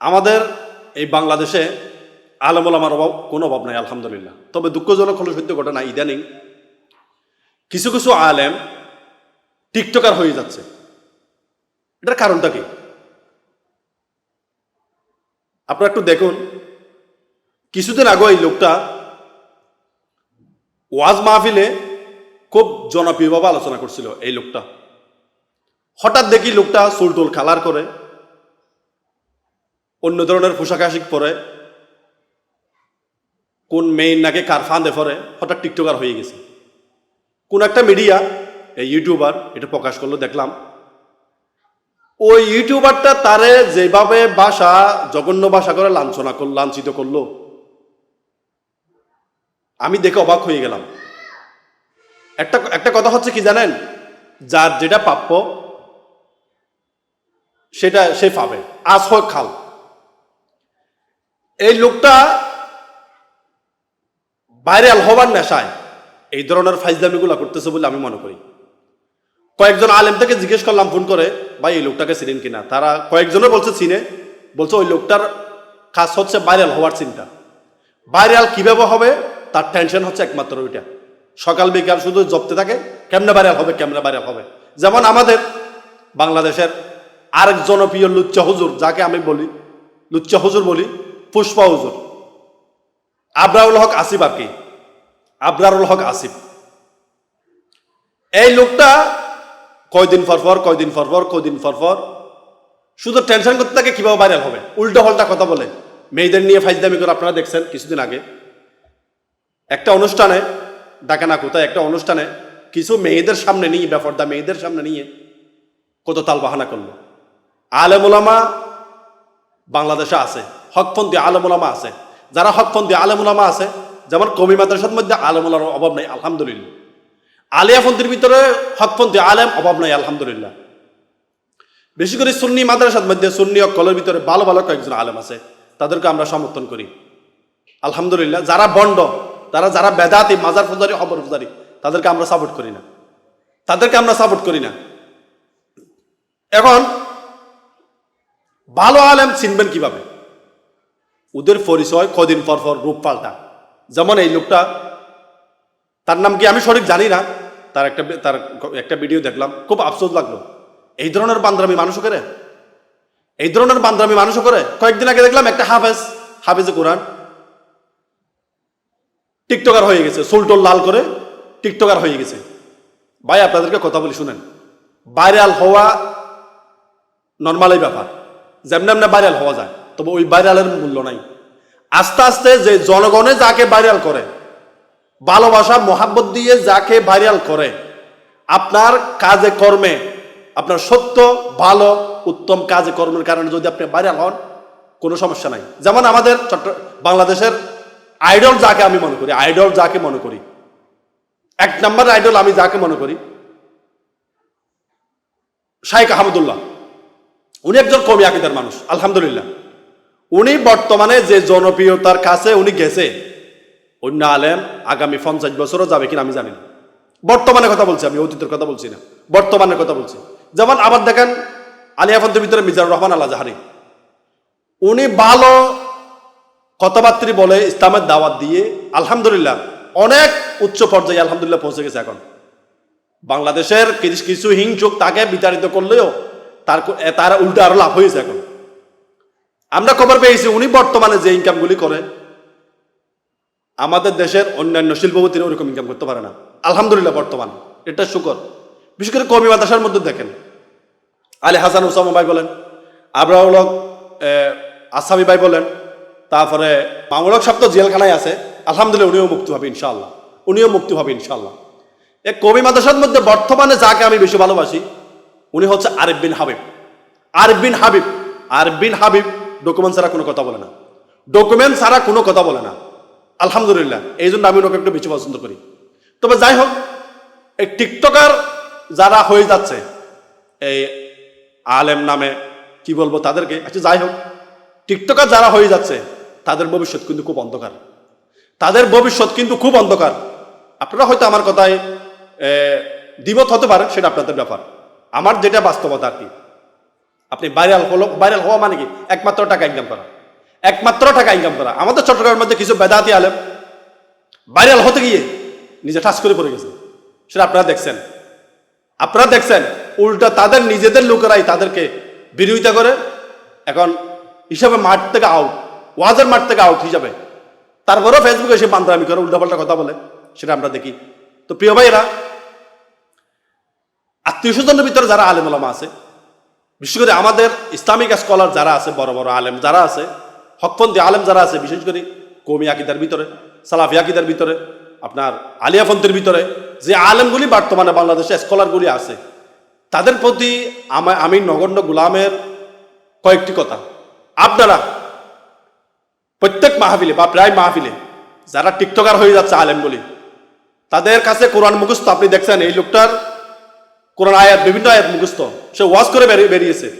আমাদের এই বাংলাদেশে আলমোলামার অভাব, কোনো অভাব নাই, আলহামদুলিল্লাহ। তবে দুঃখজনক হলো, সত্য ঘটনা, ইদানিং কিছু কিছু আলেম টিকটকার হয়ে যাচ্ছে। এটার কারণটা কি? আপনারা একটু দেখুন, কিছুদিন আগে এই লোকটা ওয়াজ মাহফিলে খুব জনপ্রিয়ভাবে আলোচনা করছিল, এই লোকটা। হঠাৎ দেখি লোকটা চুলটুল কালার করে অন্য ধরনের পোশাক আশিক পরে, কোন মেইন নাকি কার ফাঁদে পরে, হঠাৎ টিকটকার হয়ে গেছে। কোন একটা মিডিয়া এই ইউটিউবার এটা প্রকাশ করল, দেখলাম। ওই ইউটিউবারটা তারে যেভাবে ভাষা, জঘন্য ভাষা করে লাঞ্ছনা করল লাঞ্ছিত করল। আমি দেখে অবাক হয়ে গেলাম। একটা একটা কথা হচ্ছে কি জানেন? যার যেটা প্রাপ্য, সেটা সে পাবে। আজ হোক খাল এই লোকটা ভাইরাল হবার নেশায় এই ধরনের ফাইজলামিগুলো করতেছে বলে আমি মনে করি। কয়েকজন আলেম থেকে জিজ্ঞেস করলাম, ফোন করে, ভাই, এই লোকটাকে চিনেন কিনা? তারা কয়েকজনে বলছে, চিনে। বলছে, ওই লোকটার কাজ হচ্ছে ভাইরাল হওয়ার চিন্তা। ভাইরাল কীভাবে হবে, তার টেনশন হচ্ছে একমাত্র ওইটা। সকাল বিকাল শুধু জপতে থাকে, কেমনে ভাইরাল হবে, কেমনে ভাইরাল হবে? যেমন আমাদের বাংলাদেশের আরেক জনপ্রিয় লুচ্চা হুজুর, যাকে আমি বলি, লুচ্চা হুজুর বলি পুষ্পা হুজুর আবরাউল হক আসিফ আর কি? আবরারুল হক আসিফ। এই লোকটা কয়দিন পর পর, কয়দিন পর পর, কয়দিন পর শুধু টেনশন করতে থাকে কীভাবে ভাইরাল হবে। উল্টো পাল্টা কথা বলে। মেয়েদের নিয়ে ফাইজদামি করে আপনারা দেখছেন কিছুদিন আগে। একটা অনুষ্ঠানে, ডাকে না কোথায়, একটা অনুষ্ঠানে কিছু মেয়েদের সামনে নিয়ে ব্যাপারটা মেয়েদের সামনে নিয়ে কত তাল বাহানা করল আলেমুলামা বাংলাদেশে আছে। হকপন্থী আলেমুলামা আছে। যারা হকপন্থী আলেমুলামা আছে, যেমন কমি মাদ্রাসার মধ্যে আলেমুলার অভাব নেই, আলহামদুলিল্লাহ। আলিয়াপন্থীর ভিতরে হকপন্থী আলেম অভাব নাই, আলহামদুলিল্লাহ। বেশি করে সুন্নি মাদ্রাসার মধ্যে, সুন্নি অকলের ভিতরে ভালো ভালো কয়েকজন আলেম আছে, তাদেরকে আমরা সমর্থন করি। আলহামদুলিল্লাহ, যারা বন্ড, তারা যারা বেদাতি, মাজার ফুজারি, খবর ফুজারি, তাদেরকে আমরা সাপোর্ট করি না। তাদেরকে আমরা সাপোর্ট করি না। এখন, ভালো আলেম চিনবেন কীভাবে? ওদের পরিচয় কদিন পর পর রূপ পাল্টা। যেমন এই লোকটা, তার নাম কি আমি সঠিক জানি না, তার একটা তার একটা ভিডিও দেখলাম, খুব আফসোস লাগল। এই ধরনের বান্দ্রামি মানুষও করে? এই ধরনের বান্দ্রামি মানুষও করে? কয়েকদিন আগে দেখলাম একটা হাফেজ, হাফেজে কোরআন। টিকটকার হয়ে গেছে সুলটোল লাল করে টিকটকার হয়ে গেছে। ভাই, আপনাদেরকে কথা বলি, শুনেন। ভাইরাল হওয়া নর্মালই ব্যাপার। যেমন এমনি ভাইরাল হওয়া যায়। তবে ওই ভাইরালের মূল্য নাই। আস্তে আস্তে যে জনগণে যাকে ভাইরাল করে, ভালোবাসা, মোহাব্বত দিয়ে যাকে ভাইরাল করে, আপনার কাজে কর্মে, আপনার সত্য, ভালো, উত্তম কাজে কর্মের কারণে যদি আপনি ভাইরাল হন, কোনো সমস্যা নাই। যেমন আমাদের চট্ট বাংলাদেশের আইডল যাকে আমি মনে করি, আইডল যাকে মনে করি, এক নম্বর আইডল আমি যাকে মনে করি শাইখ আহমদুল্লাহ। উনি একজন কমি আকিদার মানুষ, আলহামদুলিল্লাহ। উনি বর্তমানে যে জনপ্রিয়তার কাছে উনি গেছে, অন্য আলেম আগামী পঞ্চাশ বছরও যাবে কিনা আমি জানি না। বর্তমানে কথা বলছি আমি, অতীতের কথা বলছি না। বর্তমানের কথা বলছি। যেমন আবার দেখেন আলিয়াফন্তের ভিতরে মিজানুর রহমান আল্লাহ জাহারি উনি ভালো কথাবার্তি বলে ইসলামের দাওয়াত দিয়ে আলহামদুলিল্লাহ অনেক উচ্চ পর্যায়ে আলহামদুলিল্লাহ পৌঁছে গেছে এখন। বাংলাদেশের কিছু কিছু হিংসুক তাকে বিতাড়িত করলেও তার তার উল্টো আরও লাভ হয়েছে এখন। আমরা খবর পেয়েছি, উনি বর্তমানে যে ইনকামগুলি করে, আমাদের দেশের অন্যান্য শিল্পপতিরা ওরকম ইনকাম করতে পারে না। আলহামদুলিল্লাহ বর্তমান, এটা শুকর। বিশেষ করে কমি মাদাসার মধ্যে দেখেন। আলী হাসান ওসামা ভাই বলেন, আবরাউল আসামি ভাই বলেন, তারপরে মামুলক সব তো জেলখানায় আছে, আলহামদুলিল্লাহ উনিও মুক্তি হবে ইনশাআল্লাহ। উনিও মুক্তি হবে ইনশাআল্লাহ। এই কবি মাদ্রাসার মধ্যে বর্তমানে যাকে আমি বেশি ভালোবাসি, উনি হচ্ছে আরিফ বিন হাবিব। আরিফ বিন হাবিব, আরিফ বিন হাবিব ডকুমেন্ট ছাড়া কোনো কথা বলে না। ডকুমেন্ট ছাড়া কোনো কথা বলে না। আলহামদুলিল্লাহ, এই জন্য আমি ওনাকে একটু বেশি পছন্দ করি। তবে যাই হোক, এই টিকটকার যারা হয়ে যাচ্ছে, এই আলেম নামে, কি বলব তাদেরকে? আচ্ছা যাই হোক, টিকটকার যারা হয়ে যাচ্ছে, তাদের ভবিষ্যৎ কিন্তু খুব অন্ধকার। তাদের ভবিষ্যৎ কিন্তু খুব অন্ধকার। আপনারা হয়তো আমার কথায় দ্বিমত হতে পারেন, সেটা আপনাদের ব্যাপার। আমার যেটা বাস্তবতা আর কি। আপনি ভাইরাল হলো ভাইরাল হওয়া মানে কি? একমাত্র টাকা ইনকাম করা। একমাত্র টাকা ইনকাম করা। আমাদের চট্টগ্রামের মধ্যে কিছু বেদাতি আলেম ভাইরাল হতে গিয়ে নিজে ঠাস করে পড়ে গেছে। সেটা আপনারা দেখছেন। আপনারা দেখছেন, উল্টা তাদের নিজেদের লোকেরাই তাদেরকে বিরোধিতা করে। এখন হিসাবে মাঠ থেকে আউট ওয়াজের মাঠ থেকে আউট হিসাবে। তারপরেও ফেসবুকে এসে বান্দারামি করে, উল্টাপাল্টা কথা বলে। সেটা আমরা দেখি। তো প্রিয় ভাইয়েরা, আত্মীয় স্বজনের ভিতরে যারা আলেম ওলামা আছে বিশেষ করে আমাদের ইসলামিক স্কলার যারা আছে, বড় বড় আলেম যারা আছে, হকপন্থী আলেম যারা আছে, বিশেষ করে কৌমি আকিদার ভিতরে, সালাফি আকিদার ভিতরে, আপনার আলিয়াপন্থীর ভিতরে, যে আলেমগুলি বর্তমানে বাংলাদেশে স্কলারগুলি আছে, তাদের প্রতি আমা- নগণ্য গুলামের কয়েকটি কথা। আপনারা প্রত্যেক মাহফিলে বা প্রায় মাহফিলে যারা টিকটকার হয়ে যাচ্ছে আলেমগুলি, তাদের কাছে কোরআন মুখস্থ, আপনি দেখছেন এই লোকটার কোরআন আয়াত, বিভিন্ন আয়াত মুখস্থ। সে ওয়াজ করে বেরিয়েছে।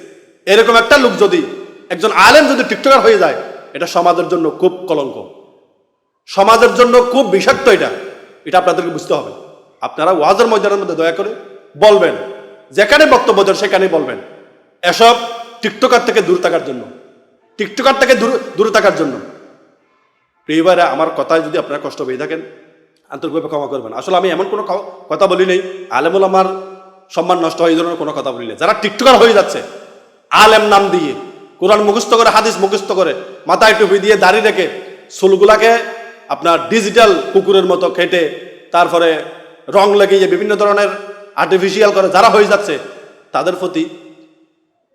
এরকম একটা লোক যদি, একজন আলেম যদি টিকটকার হয়ে যায়, এটা সমাজের জন্য খুব কলঙ্ক। সমাজের জন্য খুব বিষাক্ত এটা। এটা আপনাদেরকে বুঝতে হবে। আপনারা ওয়াজের ময়দানের মধ্যে দয়া করে বলবেন। যেখানে বক্তব্য দেন, সেখানে বলবেন। এসব টিকটকার থেকে দূর থাকার জন্য। টিকটকার থেকে দূর থাকার জন্য। এইবারে আমার কথায় যদি আপনারা কষ্ট পেয়ে থাকেন, আন্তরিকভাবে ক্ষমা করবেন। আসলে আমি এমন কোনো কথা বলি নেই। আলেমুল আমার সম্মান নষ্ট হয়, এই ধরনের কোনো কথা বলি নেই যারা টিকটকার হয়ে যাচ্ছে, আলেম নাম দিয়ে, কোরআন মুখস্থ করে, হাদিস মুখস্থ করে, মাথায় টুপি দিয়ে দাড়ি রেখে চুলগুলাকে আপনার ডিজিটাল কুকুরের মতো খেটে, তারপরে রং লাগিয়ে বিভিন্ন ধরনের আর্টিফিশিয়াল করে যারা হয়ে যাচ্ছে, তাদের প্রতি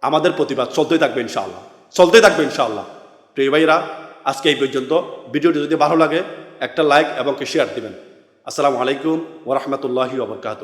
আমাদের প্রতিবাদ চলতেই থাকবে ইনশাআল্লাহ। চলতেই থাকবে ইনশাআল্লাহ। প্রিয় ভাইরা আজকে এই পর্যন্ত। ভিডিওটি যদি ভালো লাগে, একটা লাইক এবং শেয়ার দিবেন। আসসালামু আলাইকুম ওরহমতুল্লাহি ওবরকাত